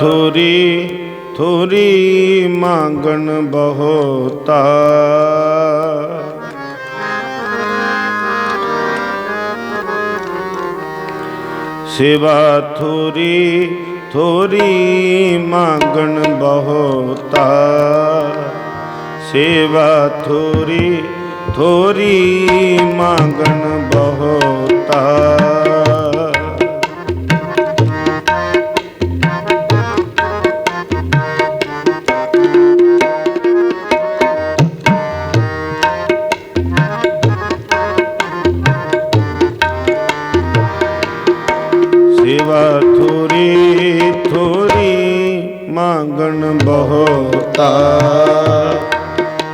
ਥੋਰੀ ਥੋਰੀ ਮੰਗਣ ਬਹੁਤਾ। ਸੇਵਾ ਥੋਰੀ ਥੋਰੀ ਮੰਗਣ ਬਹੁਤਾ। ਸੇਵਾ ਥੋਰੀ ਥੋਰੀ ਮੰਗਣ ਬਹੁਤਾ। ਸੇਵਾ ਥੋਰੀ ਥੋਰੀ ਮੰਗਣ ਬਹੁਤਾ।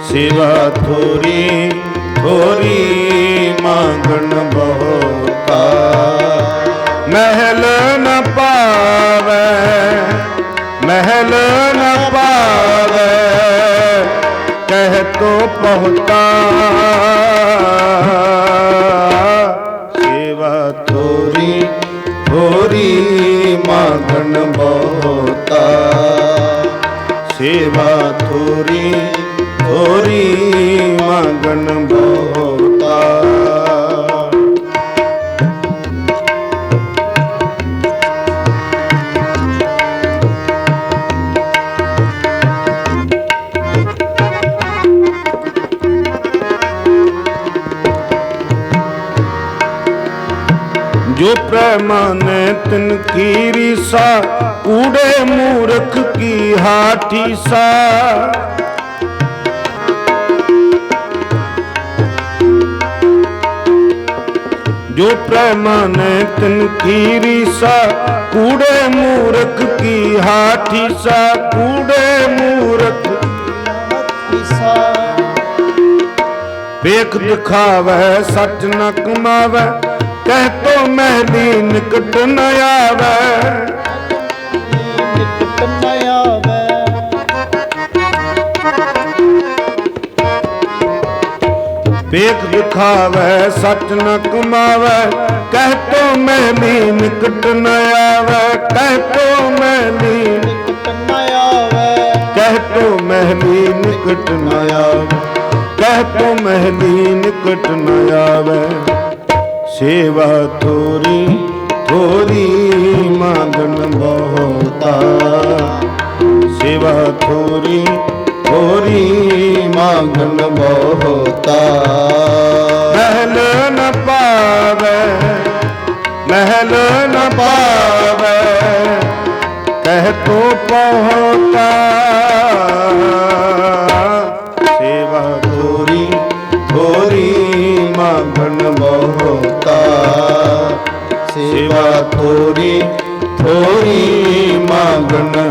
ਸੇਵਾ ਥੋਰੀ ਥੋਰੀ ਮੰਗਣ ਬਹੁਤਾ। ਮਹਿਲ ਨ ਪਾਵੇ, ਮਹਿਲ ਨ ਪਾਵੇ, ਕਹਿ ਤੋ ਪਹੁਤਾ ਮੰਗਣ ਬਹੁਤਾ ਜੋ ਪ੍ਰਮਾਨੇ ਤਿਨ ਕੀ ਰੀਸਾ ਕੂੜੇ ਮੂਰਖ ਕੀ ਹਾਠੀ ਸਾ ਜੋ ਪ੍ਰਮਾਨੇ ਤਿਨ ਕੀ ਰੀਸਾ ਕੂੜੇ ਮੂਰਖ ਕੀ ਹਾਠੀ ਸਾ ਕੂੜੇ ਮੂਰਖ ਵੇਖ ਦਿਖਾਵੇ ਸੱਚ ਨ ਕਮਾਵੇ ਕਹਿ ਤੋ ਮਹਿਲੀ ਨਿਕਟ ਨ ਆਵੇ। ਨਿਕਟ ਨ ਆਵੇ। ਵੇਖ ਦਿਖਾਵੇ ਸੱਚ ਨ ਕਮਾਵੇ। ਕਹਿ ਤੋ ਮਹਿਲੀ ਨਿਕਟ ਨ ਆਵੇ। ਕਹਿ ਤੋ ਮਹਿਲੀ ਨਿਕਟ ਨ ਆਵੇ ਕਹਿ ਤੋ ਮਹਿਲੀ ਨਿਕਟ ਨ ਆਵੇ। ਕਹਿ ਤੋ ਮਹਿਲੀ ਨਿਕਟ ਨ ਆਵੇ। ਸੇਵਾ ਥੋਰੀ ਥੋਰੀ ਮੰਗਣ ਬਹੁਤਾ। ਸੇਵਾ ਥੋਰੀ ਥੋਰੀ ਮੰਗਣ ਬਹੁਤਾ। ਮਹਿਲ ਨ ਪਾਵੇ ਮਹਿਲ ਨ ਪਾਵੇ ਕਹਿ ਤੋ ਪਹੁੰਚਾ। ਸੇਵਾ ਥੋਰੀ ਥੋਰੀ ਮੰਗਣ ਬਹੁਤਾ। ਸੇਵਾ ਥੋਰੀ ਥੋਰੀ ਮੰਗਣ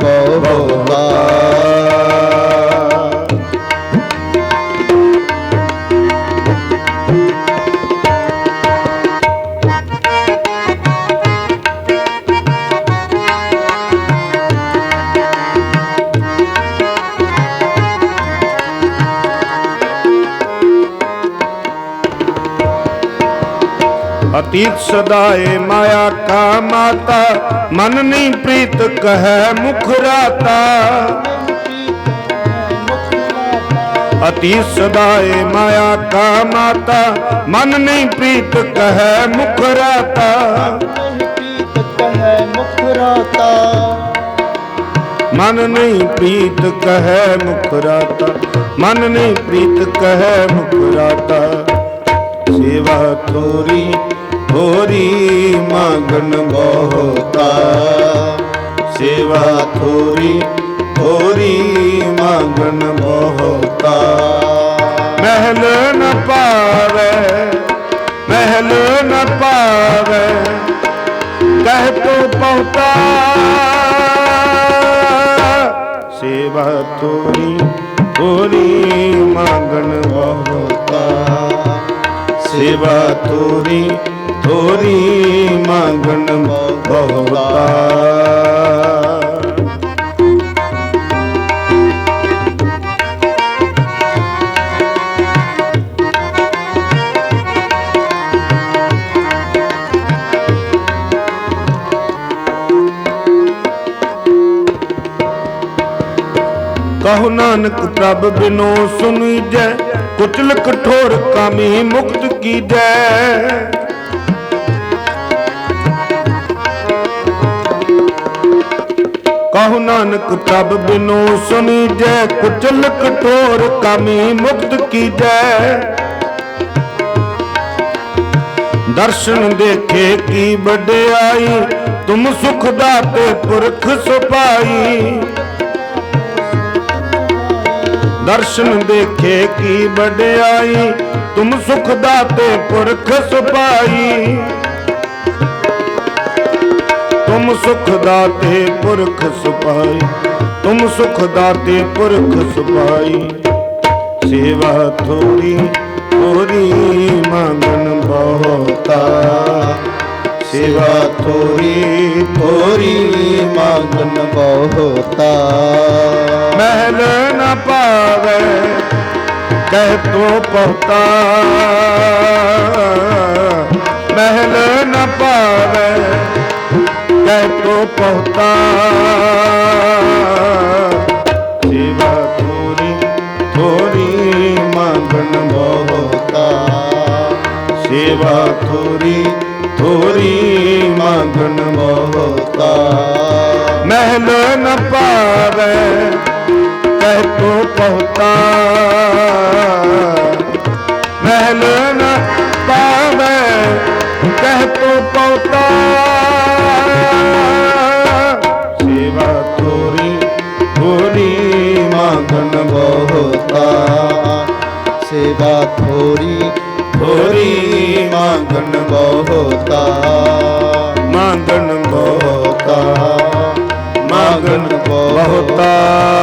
ਅਤੀਤ ਸਦਾਏ ਮਾਇਆ ਕਾ ਮਾਤਾ, ਮਨ ਨਹੀਂ ਪ੍ਰੀਤ ਕਹੈ ਮੁਖ ਰਾਤਾ। ਅਤੀਤ ਸਦਾਏ ਮਾਇਆ ਕਾ ਮਾਤਾ, ਮਨ ਨਹੀਂ ਪ੍ਰੀਤ ਕਹੈ ਮੁਖ ਰਾਤਾ। ਮਨ ਨਹੀਂ ਪ੍ਰੀਤ ਕਹੈ ਮੁਖ ਰਾਤਾ, ਮਨ ਨਹੀਂ ਪ੍ਰੀਤ ਕਹੈ ਮੁਖ ਰਾਤਾ। ਸੇਵਾ ਥੋਰੀ ਥੋਰੀ ਮੰਗਣ ਬਹੁਤਾ। ਸੇਵਾ ਥੋਰੀ ਥੋਰੀ ਮੰਗਣ ਬਹੁਤਾ। ਮਹਿਲ ਨ ਪਾਵੇ, ਮਹਿਲ ਨ ਪਾਵੇ, ਕਹਿ ਤੋ ਪਹੁੰਚਾ ਸੇਵਾ ਥੋਰੀ ਥੋਰੀ ਮੰਗਣ ਬਹੁਤਾ। ਸੇਵਾ ਤੋਰੀ ਥੋਰੀ ਮੰਗਣ ਬਹੁਤਾ। ਕਹੋ ਨਾਨਕ ਪ੍ਰਭ ਬਿਨੋ ਸੁਣੀਜੈ ਕੁਚਲ ਕਠੋਰ ਕਾਮੀ ਮੁਕਤ ਕੀਜੈ ਕਹੋ ਨਾਨਕ ਪ੍ਰਭ ਬਿਨੋ ਸੁਣੀਜੈ ਕੁਚਲ ਕਠੋਰ ਕਾਮੀ ਮੁਕਤ ਕੀਜੈ ਦਰਸ਼ਨ ਦੇਖੇ ਕੀ ਵਡਿਆਈ, ਤੁਮ ਸੁਖ ਦਾਤੇ ਪੁਰਖ ਸੁਪਾਈ। ਦਰਸ਼ਨ ਦੇਖੇ ਕੀ ਵਡਿਆਈ, ਤੁਮ ਸੁਖ ਦਾਤੇ ਪੁਰਖ ਸੁਪਾਈ ਤੁਮ ਸੁਖ ਦਾਤੇ ਪੁਰਖ ਸੁਪਾਈ ਤੁਮ ਸੁਖ ਦਾਤੇ ਪੁਰਖ ਸੁਪਾਈ ਸੇਵਾ ਥੋੜੀ ਥੋੜੀ ਮੰਗਣ ਬਹੁਤਾ। ਸੇਵਾ ਥੋੜੀ ਥੋੜੀ ਮੰਗਨ ਬਹੁਤਾ। ਮਹਿਲ ਨ ਪਾਵੇ, ਕਹਿ ਤੋ ਪਹੁਤਾ ਮਹਿਲ ਨਾ ਪਾਵੇ, ਕਹਿ ਤੋ ਪਹੁਤਾ ਸੇਵਾ ਥੋੜੀ ਥੋੜੀ ਮੰਗਣ ਬਹੁਤਾ। ਸੇਵਾ ਥੋੜੀ ਥੋੜੀ ਮੰਗਣ ਬਹੁਤਾ। ਮਹਿਲ ਨਾ ਪਾਵੇ ਪਹੁਤਾ ਮਹਿਲ ਨ ਪਾਵੇ, ਕਹਿ ਤੋ ਪਹੁਤਾ ਸੇਵਾ ਤੋਰੀ ਥੋੜੀ ਮੰਗਣ ਬਹੁਤਾ। ਸੇਵਾ ਥੋੜੀ ਥੋੜੀ ਮੰਗਨ ਬਹੁਤਾ। ਮੰਗਣ ਬਹੁਤਾ। ਮੰਗਣ ਬਹੁਤਾ।